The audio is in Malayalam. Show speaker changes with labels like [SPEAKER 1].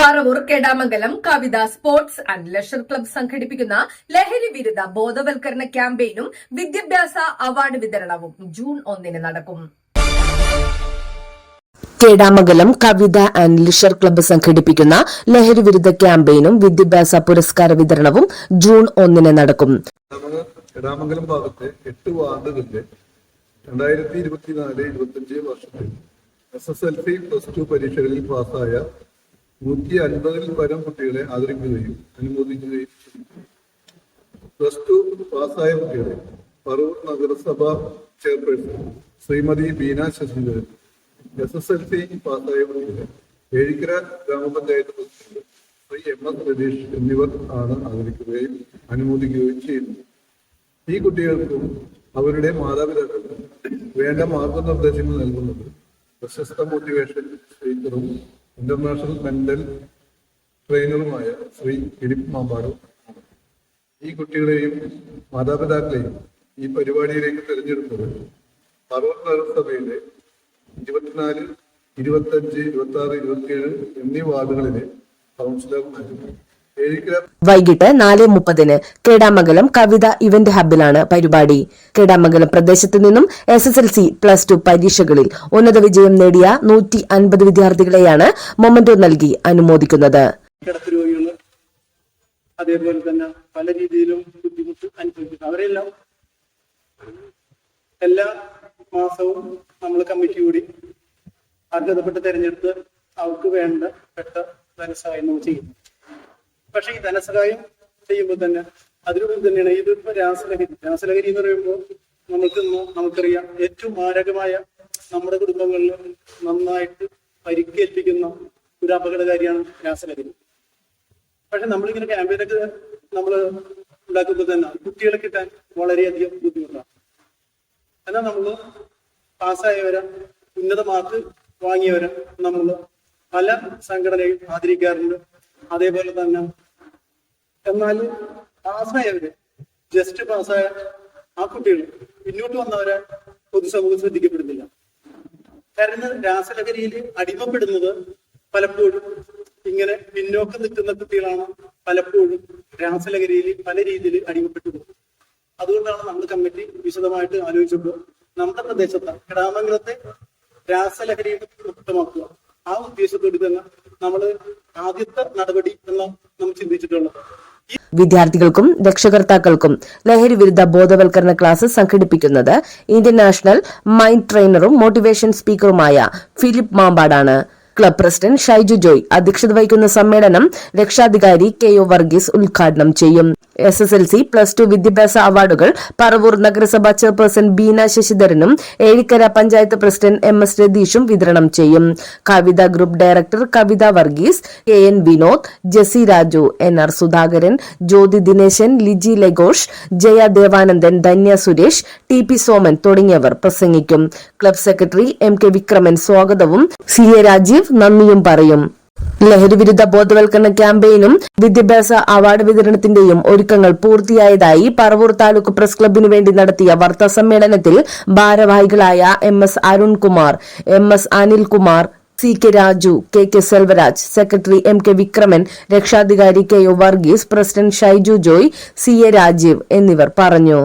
[SPEAKER 1] Paravur Kedamangalam Kavitha sports and leisure club സംഘടിപ്പിക്കുന്ന ലഹരി വിരുദ്ധ ബോധവൽക്കരണ ക്യാമ്പയിനും വിദ്യാഭ്യാസ അവാർഡ് വിതരണവും ജൂൺ ഒന്നിന് നടക്കും.
[SPEAKER 2] Kedamangalam Kavitha and leisure club സംഘടിപ്പിക്കുന്ന ലഹരി വിരുദ്ധ ക്യാമ്പയിനും വിദ്യാഭ്യാസ പുരസ്കാര വിതരണവും ജൂൺ ഒന്നിന് നടക്കും.
[SPEAKER 3] കേടാമംഗലം ഭാഗത്തെ എട്ട് വാർഡുകളിലെ രണ്ടായിരത്തി ഇരുപത്തിനാല് ഇരുപത്തിയഞ്ച് വർഷത്തിൽ S S L C plus two പരീക്ഷകളിൽ പാസ്സായ നൂറ്റി അൻപതിൽ പരം കുട്ടികളെ ആദരിക്കുകയും അനുമോദിക്കുകയും പ്ലസ് ടു പാസ്സായ കുട്ടികളെ പറവൂർ നഗരസഭ chairperson Srimathi Beena Sasidharan S S L C പാസ്സായ കുട്ടികളെ ഏഴിക്കര ഗ്രാമപഞ്ചായത്ത് president Sri M S Ratheesh എന്നിവർ ആണ് ആദരിക്കുകയും അനുമോദിക്കുകയും ചെയ്യുന്നത്. ഈ കുട്ടികൾക്കും അവരുടെ മാതാപിതാക്കൾക്കും വേണ്ട മാർഗനിർദ്ദേശങ്ങൾ നൽകുന്നത് പ്രശസ്ത മോട്ടിവേഷൻ സ്പീക്കറും ഇന്റർനാഷണൽ മെന്റൽ ട്രെയിനറുമായ ശ്രീ ഫിലിപ്പ് മാമ്പാട് ഈ കുട്ടികളെയും മാതാപിതാക്കളെയും ഈ പരിപാടിയിലേക്ക് തിരഞ്ഞെടുത്തത് പറവൂർ നഗരസഭയിലെ ഇരുപത്തിനാല് ഇരുപത്തഞ്ച് ഇരുപത്തി ആറ് ഇരുപത്തിയേഴ് എന്നീ വാർഡുകളിലെ കൗൺസിലർമാരും
[SPEAKER 2] വൈകിട്ട് നാല് മുപ്പതിന് കേടാമംഗലം കവിത ഇവന്റ് ഹബിലാണ് പരിപാടി. കേടാമംഗലം പ്രദേശത്ത് നിന്നും S S L C plus two പരീക്ഷകളിൽ ഉന്നത വിജയം നേടിയ നൂറ്റി അൻപത് വിദ്യാർത്ഥികളെയാണ് മൊമന്റോ നൽകി അനുമോദിക്കുന്നത്.
[SPEAKER 4] അതേപോലെ തന്നെ പല രീതിയിലും ബുദ്ധിമുട്ട് അനുഭവിക്കുന്നു. അവരെല്ലാം എല്ലാ മാസവും നമ്മൾ കമ്മിറ്റി കൂടി അർഹതപ്പെട്ട് തെരഞ്ഞെടുത്ത് അവർക്ക് വേണ്ട പെട്ട ധനസഹായം നമ്മൾ ചെയ്യുന്നു. പക്ഷെ ഈ ധനസഹായം ചെയ്യുമ്പോൾ തന്നെ അതിലൂടെ തന്നെയാണ് ഇതിപ്പോ രാസലഹരി. രാസലഹരി എന്ന് പറയുമ്പോൾ നമുക്ക് നമുക്കറിയാം ഏറ്റവും മാരകമായ നമ്മുടെ കുടുംബങ്ങളിൽ നന്നായിട്ട് പരിക്കേൽപ്പിക്കുന്ന ഒരു അപകടകാരിയാണ് രാസലഹരി. പക്ഷെ നമ്മളിങ്ങനെ ക്യാമ്പയിനൊക്കെ നമ്മൾ ഉണ്ടാക്കുമ്പോൾ തന്നെ കുട്ടികളെ കിട്ടാൻ വളരെയധികം ബുദ്ധിമുട്ടാണ്. എന്നാൽ നമ്മൾ പാസ്സായവരെ ഉന്നത മാർക്ക് വാങ്ങിയവരെ നമ്മൾ പല സംഘടനയും ആദരിക്കാറുണ്ട്. അതേപോലെ തന്നെ എന്നാൽ പാസ്സായവര് ജസ്റ്റ് പാസ്സായ ആ കുട്ടികൾ പിന്നോട്ട് വന്നവരെ പൊതുസമൂഹം ശ്രദ്ധിക്കപ്പെടുന്നില്ല. കാരണം രാസലഹരിയിൽ അടിമപ്പെടുന്നത് പലപ്പോഴും ഇങ്ങനെ പിന്നോക്കം നിൽക്കുന്ന കുട്ടികളാണ് പലപ്പോഴും രാസലഹരിയിൽ പല രീതിയിൽ അടിമപ്പെട്ടു അതുകൊണ്ടാണ് നമ്മുടെ കമ്മിറ്റി വിശദമായിട്ട് ആലോചിച്ചപ്പോൾ നമ്മുടെ പ്രദേശത്ത് ഗ്രാമങ്ങളത്തെ രാസലഹരി മുക്തമാക്കുക ആ ഉദ്ദേശത്തോട് തന്നെ നമ്മൾ ആദ്യത്തെ നടപടി എന്ന് നമ്മൾ ചിന്തിച്ചിട്ടുള്ളത്.
[SPEAKER 2] വിദ്യാർത്ഥികൾക്കും രക്ഷകർത്താക്കൾക്കും ലഹരി വിരുദ്ധ ബോധവൽക്കരണ ക്ലാസ് സംഘടിപ്പിക്കുന്നത് ഇന്ത്യൻ നാഷണൽ മൈൻഡ് ട്രെയിനറും മോട്ടിവേഷൻ സ്പീക്കറുമായ ഫിലിപ്പ് മാമ്പാടാണ്. ക്ലബ് പ്രസിഡന്റ് ഷൈജു ജോയ് അധ്യക്ഷത വഹിക്കുന്ന സമ്മേളനം രക്ഷാധികാരി കെ ഒ വർഗീസ് ഉദ്ഘാടനം ചെയ്യും. S S L C plus two വിദ്യാഭ്യാസ അവാർഡുകൾ പറവൂർ നഗരസഭാ chairperson Beena ശശിധരനും Ezhikkara panchayat president M S രതീഷും വിതരണം ചെയ്യും. Kavitha group director Kavitha Varghese K N Vinod Jessy Raju N R Sudhakaran Jyothi Dineshan Liji Lagosh Jaya Devanandan Dhanya Suresh T P Soman തുടങ്ങിയവർ പ്രസംഗിക്കും. Club secretary M K Vikraman സ്വാഗതവും. സി എ രാജീവ് നന്ദിയും പറയും. ലഹരി വിരുദ്ധ ബോധവൽക്കരണ ക്യാമ്പയിനും വിദ്യാഭ്യാസ അവാർഡ് വിതരണത്തിന്റെയും ഒരുക്കങ്ങൾ പൂർത്തിയായതായി പറവൂർ താലൂക്ക് പ്രസ് ക്ലബിനു വേണ്ടി നടത്തിയ വാർത്താ സമ്മേളനത്തിൽ ഭാരവാഹികളായ M S Arunkumar M S Anilkumar C K Raju K K Selvaraj secretary M K Vikraman രക്ഷാധികാരി K O Varghese president Shaiju Joy C A Rajeev എന്നിവർ പറഞ്ഞു.